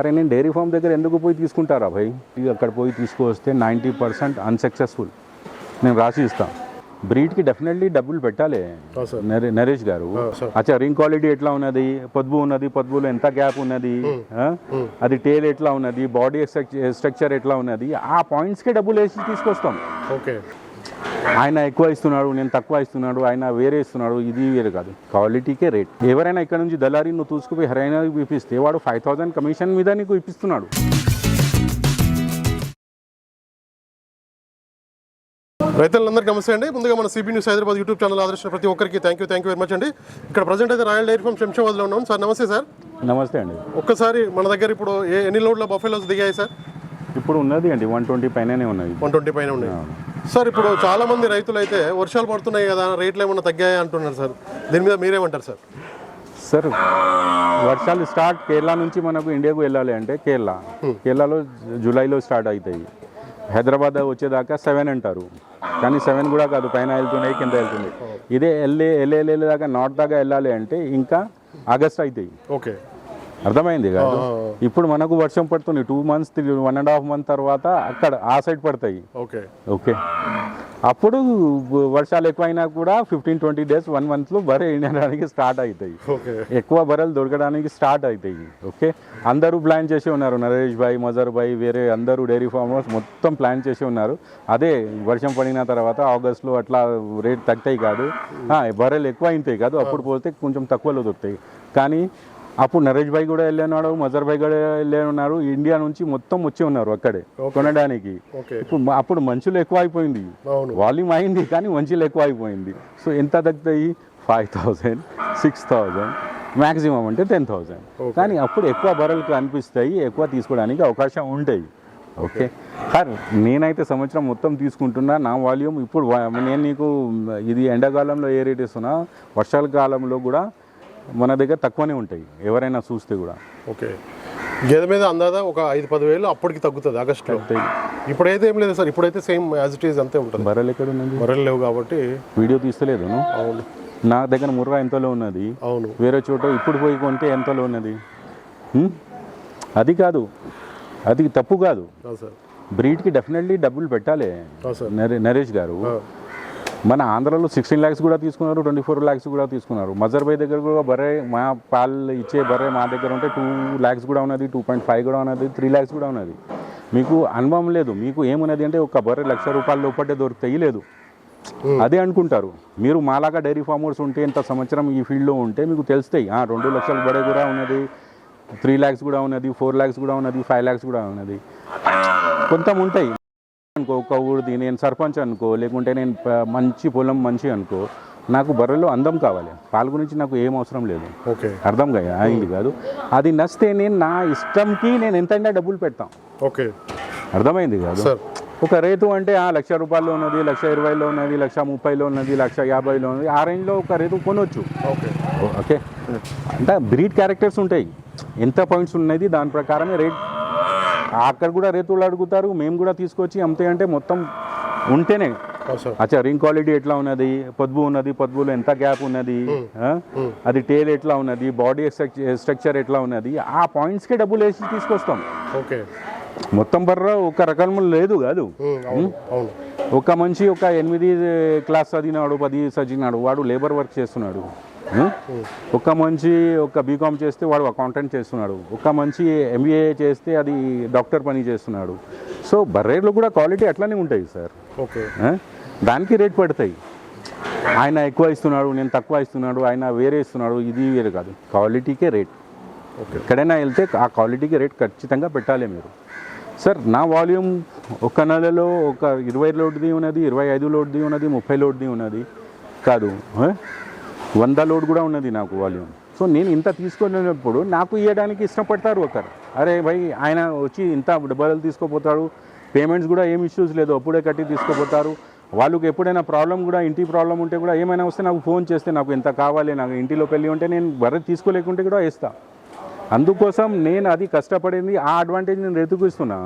అరే నేను dairy farm దగ్గర ఎందుకు పోయి తీసుకుంటారా భయ్? అక్కడ పోయి తీసుకొస్తే నైంటీ పర్సెంట్ అన్సక్సెస్ఫుల్. నేను రాసి ఇస్తాను బ్రీడ్కి డెఫినెట్లీ డబ్బులు పెట్టాలి నరేష్ గారు. అచ్చా రింగ్ క్వాలిటీ ఎట్లా ఉన్నది? పొద్దు ఉన్నది? పొద్దులో ఎంత గ్యాప్ ఉన్నది? అది టేల్ ఎట్లా ఉన్నది? బాడీ స్ట్రక్చర్ ఎట్లా ఉన్నది? ఆ పాయింట్స్కే డబ్బులు వేసి తీసుకొస్తాం. ఓకే. ఆయన ఎక్కువ ఇస్తున్నాడు నేను తక్కువ ఇస్తున్నాడు ఆయన వేరే ఇస్తున్నాడు ఇది వేరే కాదు. క్వాలిటీకే రేట్. ఎవరైనా ఇక్కడ నుంచి దళారీ నువ్వు తీసుకుపోయి హరైనా ఇప్పిస్తే వాడు ఫైవ్ థౌసండ్ కమిషన్ మీద నీకు ఇప్పిస్తున్నాడు. రైతులందరికీ నమస్తే అండి. ముందుగా మన CB news Hyderabad YouTube channel ఆదర్శించిన ప్రతి ఒక్కరికి thank you thank you very much అండి. ఇక్కడ ప్రజెంట్ అయితే రాయల్ డైరీ ఫామ్ శంషాబాద్లో ఉన్నాం. సార్ నమస్తే సార్. నమస్తే అండి. ఒక్కసారి మన దగ్గర ఇప్పుడు ఏ ఎన్ని లోడ్ల బఫెలోస్ దిగాయి సార్? ఇప్పుడు ఉన్నది అండి వన్ ట్వంటీ పైననే ఉన్నది. వన్ ట్వంటీ పైన ఉన్నాయి. సార్ ఇప్పుడు చాలా మంది రైతులు అయితే వర్షాలు పడుతున్నాయి కదా రేట్లు ఏమన్నా తగ్గాయా అంటున్నారు సార్? దీని మీద మీరేమంటారు సార్? సార్ వర్షాలు స్టార్ట్ కేరళ నుంచి మనకు ఇండియాకు వెళ్ళాలి అంటే కేరళ. కేరళలో జూలైలో స్టార్ట్ అవుతాయి. హైదరాబాద్ వచ్చేదాకా సెవెన్ అంటారు. కానీ సెవెన్ కూడా కాదు పైన వెళ్తున్నాయి కింద వెళ్తున్నాయి. ఇదే వెళ్ళే వెళ్ళే దాకా నార్త్ దాకా వెళ్ళాలి అంటే ఇంకా ఆగస్ట్ అవుతాయి. ఓకే. అర్థమైంది కాదు? ఇప్పుడు మనకు వర్షం పడుతుంది two months one and half month తర్వాత అక్కడ ఆ సైడ్ పడతాయి. ఓకే. ఓకే. అప్పుడు వర్షాలు ఎక్కువైనా కూడా ఫిఫ్టీన్ ట్వంటీ డేస్ వన్ మంత్లో బరే ఎండడానికి స్టార్ట్ అవుతాయి. ఎక్కువ బర్రెలు దొరకడానికి స్టార్ట్ అవుతాయి. ఓకే. అందరూ ప్లాన్ చేసి ఉన్నారు. నరేష్ భాయ్ మజర్ భాయ్ వేరే అందరూ డైరీ ఫార్మర్స్ మొత్తం ప్లాన్ చేసి ఉన్నారు. అదే వర్షం పడిన తర్వాత ఆగస్ట్లో అట్లా రేట్ తగ్గుతాయి కాదు. బర్రెలు ఎక్కువ అవుతాయి కాదు. అప్పుడు పోతే కొంచెం తక్కువలో దొరుకుతాయి. కానీ అప్పుడు నరేష్ భాయ్ కూడా వెళ్ళినాడు మజర్ భాయ్ కూడా వెళ్ళి ఉన్నారు ఇండియా నుంచి మొత్తం వచ్చి ఉన్నారు అక్కడే కొనడానికి. ఇప్పుడు అప్పుడు మంచులు ఎక్కువ అయిపోయింది. వాల్యూమ్ అయింది కానీ మంచులు ఎక్కువ అయిపోయింది. సో ఎంత తగ్గుతాయి? Five thousand six thousand maximum అంటే టెన్ థౌజండ్. కానీ అప్పుడు ఎక్కువ బరలకు అనిపిస్తాయి ఎక్కువ తీసుకోవడానికి అవకాశం ఉంటాయి. ఓకే. సార్ నేనైతే సంవత్సరం మొత్తం తీసుకుంటున్నా నా వాల్యూమ్ ఇప్పుడు నేను నీకు ఇది ఎండాకాలంలో ఏ రేట్ ఇస్తున్నా వర్షాల కాలంలో కూడా మన దగ్గర తక్కువనే ఉంటాయి ఎవరైనా చూస్తే కూడా. ఓకే. గేదె మీద అందాదా? ఒక ఐదు పది వేలు అప్పటికి తగ్గుతుంది ఆగస్ట్లో. ఇప్పుడైతే ఏం లేదు సార్ ఇప్పుడైతే సేమ్ యాజ్ ఇట్ ఈజ్ అంతే ఉంటుంది. బర్రెలు ఎక్కడ ఉన్నది బర్రెలు లేవు కాబట్టి వీడియో తీస్తలేదు? అవును. నా దగ్గర ముర్రా ఎంతలో ఉన్నది? అవును. వేరే చోట ఇప్పుడు పోయి కొంటే ఎంతలో ఉన్నది? అది కాదు. అది తప్పు కాదు. బ్రీడ్కి డెఫినెట్లీ డబ్బులు పెట్టాలి అవును సార్. నరే- నరేష్ గారు. మన ఆంధ్రాలో సిక్స్టీన్ ల్యాక్స్ కూడా తీసుకున్నారు ట్వంటీ ఫోర్ ల్యాక్స్ కూడా తీసుకున్నారు. మజర్ భాయ్ దగ్గర కూడా బర్రె మా పాలు ఇచ్చే బర్రె మా దగ్గర ఉంటే టూ ల్యాక్స్ కూడా ఉన్నది టూ పాయింట్ ఫైవ్ కూడా ఉన్నది త్రీ ల్యాక్స్ కూడా ఉన్నది. మీకు అనుభవం లేదు మీకు ఏమున్నది అంటే ఒక బర్రె లక్ష రూపాయల లోపటే దొరుకుతాయి లేదు. అదే అనుకుంటారు. మీరు మాలాగా డైరీ ఫార్మర్స్ ఉంటే ఇంత సంవత్సరం ఈ ఫీల్డ్లో ఉంటే మీకు తెలుస్తాయి. ఆ, రెండు లక్షల బడే కూడా ఉన్నది త్రీ ల్యాక్స్ కూడా ఉన్నది ఫోర్ ల్యాక్స్ కూడా ఉన్నది ఫైవ్ ల్యాక్స్ కూడా ఉన్నది. కొంత ఉంటాయి. అనుకో ఒక ఊరిది నేను సర్పంచ్ అనుకో లేకుంటే నేను మంచి పొలం మంచి అనుకో నాకు బర్రెలో అందం కావాలి. పాలు గురించి నాకు ఏం అవసరం లేదు. ఓకే. అర్థం కాదు అయింది కాదు. అది నచ్చితే నేను నా ఇష్టంకి నేను ఎంతైనా డబ్బులు పెడతాం. ఓకే. అర్థమైంది కాదు? సార్. ఒక రేటు అంటే ఆ లక్ష రూపాయల్లో ఉన్నది లక్ష ఇరవైలో ఉన్నది లక్ష ముప్పైలో ఉన్నది లక్ష యాభైలో ఉన్నది ఆ రేంజ్లో ఒక రేటు కొనవచ్చు ఓకే. ఓకే. అంటే బ్రీడ్ క్యారెక్టర్స్ ఉంటాయి. ఎంత పాయింట్స్ ఉన్నది దాని ప్రకారమే రేట్ అక్కడ కూడా రేతులు అడుగుతారు మేము కూడా తీసుకొచ్చి అమ్మితే అంటే మొత్తం ఉంటేనే. అచ్చా రింగ్ క్వాలిటీ ఎట్లా ఉన్నది? పొద్దు ఉన్నది? పొద్దులో ఎంత గ్యాప్ ఉన్నది? అది టేల్ ఎట్లా ఉన్నది? బాడీ స్ట్రక్చర్ ఎట్లా ఉన్నది? ఆ పాయింట్స్కే డబ్బులు వేసి తీసుకొస్తాం. ఓకే. మొత్తం బర్ర ఒక రకం లేదు కాదు. ఒక మనిషి ఒక ఎనిమిది క్లాస్ చదివినాడు పది చదివినాడు వాడు లేబర్ వర్క్ చేస్తున్నాడు. ఉం? ఒక మనిషి ఒక బీకామ్ చేస్తే వాడు అకౌంటెంట్ చేస్తున్నాడు. ఒక మనిషి ఎంబీఏ చేస్తే అది డాక్టర్ పని చేస్తున్నాడు. సో బర్రెలు కూడా క్వాలిటీ అట్లానే ఉంటాయి సార్ ఓకే? దానికి రేట్ పడతాయి. ఆయన ఎక్కువ ఇస్తున్నాడు నేను తక్కువ ఇస్తున్నాడు ఆయన వేరే ఇస్తున్నాడు ఇది వేరే కాదు. క్వాలిటీకే రేట్ ఓకే ఎక్కడైనా వెళ్తే ఆ క్వాలిటీకి రేట్ ఖచ్చితంగా పెట్టాలి మీరు. సార్ నా వాల్యూమ్ ఒక నెలలో ఒక ఇరవై లోడ్ది ఉన్నది ఇరవై ఐదు లోడ్ది ఉన్నది ముప్పై లోడ్ది ఉన్నది కాదు? వంద లోడ్ కూడా ఉన్నది నాకు వాల్యూమ్. సో నేను ఇంత తీసుకునేటప్పుడు నాకు ఇవ్వడానికి ఇష్టపడతారు ఒకరు. అరే భయ్ ఆయన వచ్చి ఇంత డబ్బులు తీసుకోపోతాడు పేమెంట్స్ కూడా ఏం ఇష్యూస్ లేదు అప్పుడే కట్టి తీసుకుపోతారు. వాళ్ళకి ఎప్పుడైనా ప్రాబ్లం కూడా ఇంటి ప్రాబ్లం ఉంటే కూడా ఏమైనా వస్తే నాకు ఫోన్ చేస్తే నాకు ఇంత కావాలి నాకు ఇంటిలో పెళ్ళి ఉంటే నేను బర్రె తీసుకోలేకుంటే కూడా వేస్తాను అందుకోసం నేను అది కష్టపడింది ఆ అడ్వాంటేజ్ నేను రెతుకుస్తున్నా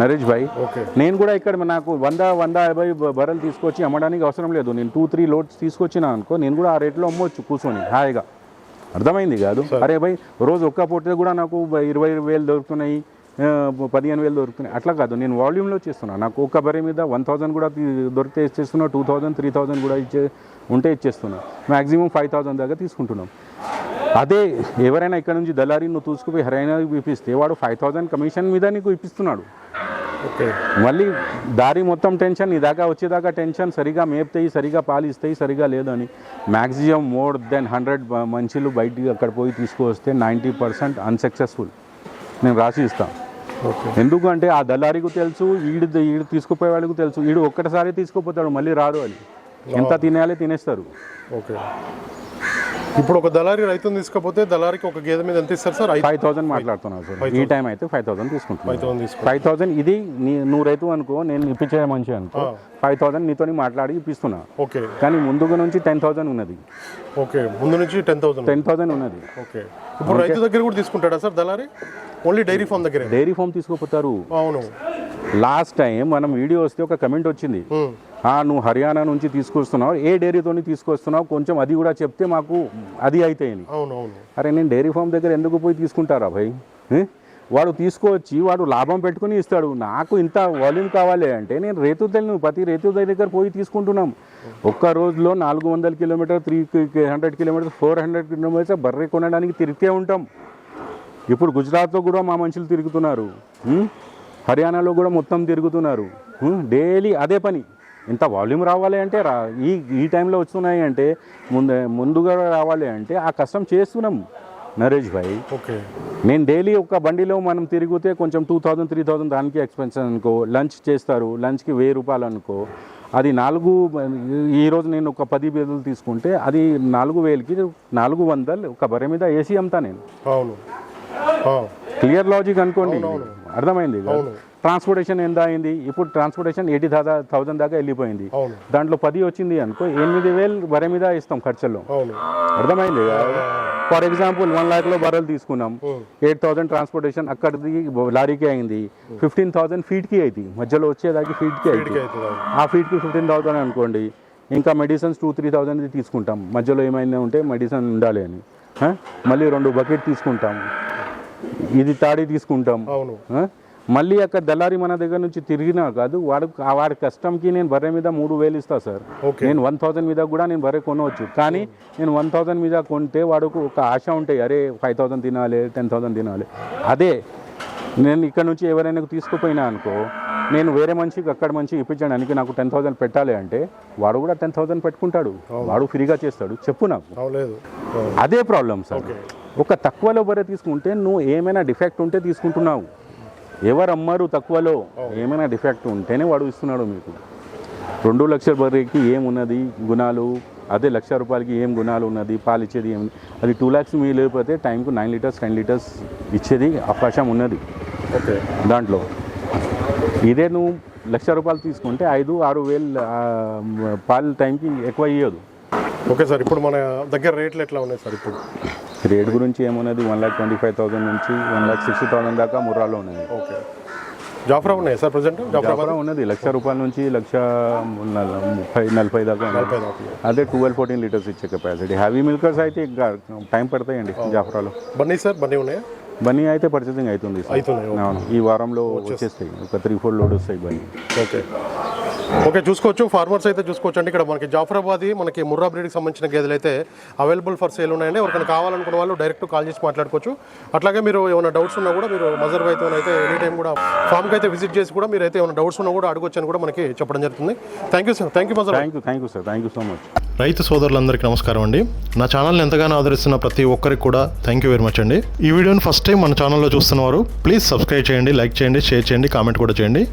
నరేష్ భాయ్ నేను కూడా ఇక్కడ నాకు వంద వంద యాభై బర్రెలు తీసుకొచ్చి అమ్మడానికి అవసరం లేదు. నేను టూ త్రీ లోడ్స్ తీసుకొచ్చినా అనుకో నేను కూడా ఆ రేట్లో అమ్మవచ్చు కూర్చొని హాయిగా. అర్థమైంది కాదు? అరే భయ్ రోజు ఒక్క పూట కూడా నాకు ఇరవై వేలు దొరుకుతున్నాయి పదిహేను వేలు దొరుకుతున్నాయి. అట్లా కాదు నేను వాల్యూమ్లో చేస్తున్నా. నాకు ఒక్క బరే మీద వన్ థౌసండ్ కూడా దొరికితే ఇచ్చేస్తున్నా టూ థౌసండ్ త్రీ థౌసండ్ కూడా ఇచ్చే ఉంటే ఇచ్చేస్తున్నా. మ్యాక్సిమం ఫైవ్ థౌసండ్ దాకా తీసుకుంటున్నాం. అదే ఎవరైనా ఇక్కడ నుంచి దళారీ నువ్వు తీసుకుపోయి హరైనా ఇప్పిస్తే వాడు ఫైవ్ థౌసండ్ కమిషన్ మీద నీకు ఇప్పిస్తున్నాడు. ఓకే. మళ్ళీ దారి మొత్తం టెన్షన్ నీ దాకా వచ్చేదాకా టెన్షన్ సరిగా మేపుతాయి సరిగా పాలు ఇస్తాయి సరిగా లేదని మ్యాక్సిమం మోర్ దెన్ హండ్రెడ్ మంచిలు బయటికి అక్కడ పోయి తీసుకువస్తే నైంటీ పర్సెంట్ అన్సక్సెస్ఫుల్ నేను రాసి ఇస్తాను ఎందుకంటే ఆ దళారికి తెలుసు ఈడు ఈడు తీసుకుపోయే వాళ్ళకి తెలుసు ఈడు ఒక్కటిసారి తీసుకుపోతాడు మళ్ళీ రాడు అని ఎంత తినేయాలి తినేస్తారు. ఓకే. ఇప్పుడు ఒక దళారి రైతుని తీసుకపోతే దళారికి ఒక గేదె మీద ఎంత ఇస్తారు సార్? ఫైవ్ థౌసండ్ మాట్లాడుతున్నాను సార్. ఈ టైం అయితే ఫైవ్ థౌసండ్ తీసుకుంటున్నాను ఫైవ్ థౌసండ్ ఇది నీ నువ్వు రైతు అనుకో నేను ఇప్పించే మంచి అనుకో. ఫైవ్ థౌసండ్ నీతోని మాట్లాడి ఇప్పిస్తున్నా. ఓకే. కానీ ముందుగా నుంచి టెన్ థౌసండ్ ఉన్నది. ఓకే. ముందు నుంచి టెన్ థౌసండ్ టెన్ థౌసండ్ ఉన్నది. ఓకే. ఇప్పుడు రైతు దగ్గర కూడా తీసుకుంటాడా సార్ దళారి? ఓన్లీ డైరీ ఫామ్ దగ్గరే? డైరీ ఫామ్ తీసుకుపోతారు. అవును. లాస్ట్ టైం మనం వీడియో వస్తే ఒక కమెంట్ వచ్చింది. ఆ నువ్వు హర్యానా నుంచి తీసుకొస్తున్నావు ఏ డైరీతోని తీసుకొస్తున్నావు? కొంచెం అది కూడా చెప్తే మాకు అది అవును అరే నేను డైరీ ఫామ్ దగ్గర ఎందుకు పోయి తీసుకుంటారా భయ్? వాడు తీసుకొచ్చి వాడు లాభం పెట్టుకుని ఇస్తాడు. నాకు ఇంత వాల్యూమ్ కావాలి అంటే నేను రేతు తెలియను ప్రతి రేతు దగ్గర పోయి తీసుకుంటున్నాం. ఒక్క రోజులో నాలుగు వందల kilometer three hundred kilometers four hundred kilometers బర్రె కొనడానికి తిరిగితే ఉంటాం. ఇప్పుడు గుజరాత్లో కూడా మా మనుషులు తిరుగుతున్నారు? హర్యానాలో కూడా మొత్తం తిరుగుతున్నారు? డైలీ అదే పని. ఇంత వాల్యూమ్ రావాలి అంటే రా ఈ ఈ టైంలో వస్తున్నాయి అంటే ముందు ముందుగా రావాలి అంటే ఆ కష్టం చేస్తున్నాం. నరేష్ భాయ్ ఓకే. నేను డైలీ ఒక బండిలో మనం తిరిగితే కొంచెం టూ థౌజండ్ త్రీ థౌజండ్ దానికి ఎక్స్పెన్స్ అనుకో లంచ్ చేస్తారు లంచ్కి వెయ్యి రూపాయలు అనుకో అది నాలుగు ఈరోజు నేను ఒక పది బేదలు తీసుకుంటే అది నాలుగు వేలకి నాలుగు వందలు ఒక బర్రె మీద ఏసీ అమ్ముతా నేను. క్లియర్ లాజిక్ అనుకోండి. అర్థమైంది. ట్రాన్స్పోర్టేషన్ ఎంత అయింది? ఇప్పుడు ట్రాన్స్పోర్టేషన్ ఎయిటీ థౌసండ్ దాకా వెళ్ళిపోయింది. దాంట్లో పది వచ్చింది అనుకో ఎనిమిది వేలు బర్రె మీద ఇస్తాం ఖర్చుల్లో. అర్థమైంది ఫర్ ఎగ్జాంపుల్ వన్ లాక్లో బర్రెలు తీసుకున్నాం. ఎయిట్ థౌసండ్ ట్రాన్స్పోర్టేషన్ అక్కడిది లారీకి అయింది. ఫిఫ్టీన్ థౌసండ్ ఫీట్కి అయింది. మధ్యలో వచ్చేదానికి ఫీట్కి అయింది. ఆ ఫీట్కి ఫిఫ్టీన్ థౌసండ్ అనుకోండి. ఇంకా మెడిసిన్స్ టూ త్రీ థౌసండ్ తీసుకుంటాం. మధ్యలో ఏమైనా ఉంటే మెడిసిన్ ఉండాలి అని? మళ్ళీ రెండు బకెట్ తీసుకుంటాం. ఇది తాడి తీసుకుంటాం అవును? మళ్ళీ అక్కడ దళారి మన దగ్గర నుంచి తిరిగినా కాదు వాడు ఆ వాడి కష్టంకి నేను బర్రె మీద మూడు వేలు ఇస్తా సార్. నేను వన్ థౌసండ్ మీద కూడా నేను బర్రె కొనవచ్చు. కానీ నేను వన్ థౌసండ్ మీద కొంటే వాడుకు ఒక ఆశ ఉంటాయి అరే ఫైవ్ థౌసండ్ తినాలి టెన్ థౌసండ్ తినాలి. అదే నేను ఇక్కడ నుంచి ఎవరైనా తీసుకుపోయినా అనుకో నేను వేరే మనిషికి అక్కడ మంచి ఇప్పించడానికి నాకు టెన్ థౌసండ్ పెట్టాలి అంటే వాడు కూడా టెన్ థౌసండ్ పెట్టుకుంటాడు. వాడు ఫ్రీగా చేస్తాడు. చెప్పు నాకు. అదే ప్రాబ్లం సార్. ఒక తక్కువలో బర్రె తీసుకుంటే నువ్వు ఏమైనా డిఫెక్ట్ ఉంటే తీసుకుంటున్నావు. ఎవరు అమ్మరు తక్కువలో ఏమైనా డిఫెక్ట్ ఉంటేనే వాడు ఇస్తున్నాడు మీకు. రెండు లక్షల బర్రెకి ఏమున్నది గుణాలు? అదే లక్ష రూపాయలకి ఏం గుణాలు ఉన్నది? పాలు ఇచ్చేది ఏం? అది టూ ల్యాక్స్ మీ లేకపోతే టైంకు నైన్ లీటర్స్ టెన్ లీటర్స్ ఇచ్చేది అవకాశం ఉన్నది. ఓకే. దాంట్లో. ఇదే నువ్వు లక్ష రూపాయలు తీసుకుంటే ఐదు ఆరు వేలు పాలు టైంకి ఎక్కువ ఇవ్వదు ఓకే సార్ ఇప్పుడు మన దగ్గర రేట్లు ఎట్లా ఉన్నాయి సార్ ఇప్పుడు? రేట్ గురించి ఏమున్నది? One lakh twenty five thousand నుంచి వన్ ల్యాక్ సిక్స్టీ థౌసండ్ దాకా ముర్రాలో ఉన్నది. ఓకే. జాఫ్రా ఉన్నాయి సార్ ప్రజెంట్? జాఫ్రా ఉన్నది. లక్ష రూపాయల నుంచి లక్ష ముప్పై నలభై దాకా అదే ట్వెల్వ్ ఫోర్టీన్ లీటర్స్ ఇచ్చే కెపాసిటీ హ్యావీ మిల్కర్స్ అయితే ఇంకా టైం పడతాయండి జాఫరాలో. బన్నీ సార్ బన్నీ ఉన్నాయా? బన్నీ అయితే పర్చేసింగ్ అవుతుంది సార్. అవును. ఈ వారంలో వచ్చేస్తాయి. ఒక త్రీ ఫోర్ లోడ్ వస్తాయి బన్నీ. ఓకే. ఓకే చూసుకోవచ్చు. ఫార్మర్స్ అయితే చూసుకోవచ్చు అండి ఇక్కడ మనకి జాఫరాబాద్ మనకి ముర్రా బ్రీడ్కి సంబంధించిన గేదెలు అయితే అవైలబుల్ ఫర్ సేల్ ఉన్నాయండి. ఎవరికైనా కావాలనుకున్న వాళ్ళు డైరెక్ట్ కాల్ చేసి మాట్లాడుకోవచ్చు. అట్లాగే మీరు ఏమైనా డౌట్స్ ఉన్నా కూడా మీరు మజర్ అయితే అయితే ఎనీ టైం కూడా ఫామ్కి అయితే విజిట్ చేసి కూడా మీరు అయితే ఏమైనా డౌట్స్ ఉన్నా కూడా అడగొచ్చు అని కూడా మనకి చెప్పడం జరుగుతుంది. Thank you sir thank you Mazhar thank you thank you sir thank you so much రైతు సోదరులందరికీ నమస్కారం అండి. నా ఛానల్ని ఎంతగానో ఆదరిస్తున్న ప్రతి ఒక్కరికి కూడా థ్యాంక్ యూ వెరీ మచ్ అండి. ఈ వీడియోని ఫస్ట్ టైం మన ఛానల్లో చూస్తున్నవారు ప్లీజ్ సబ్స్క్రైబ్ చేయండి లైక్ చేయండి షేర్ చేయండి కామెంట్ కూడా చేయండి.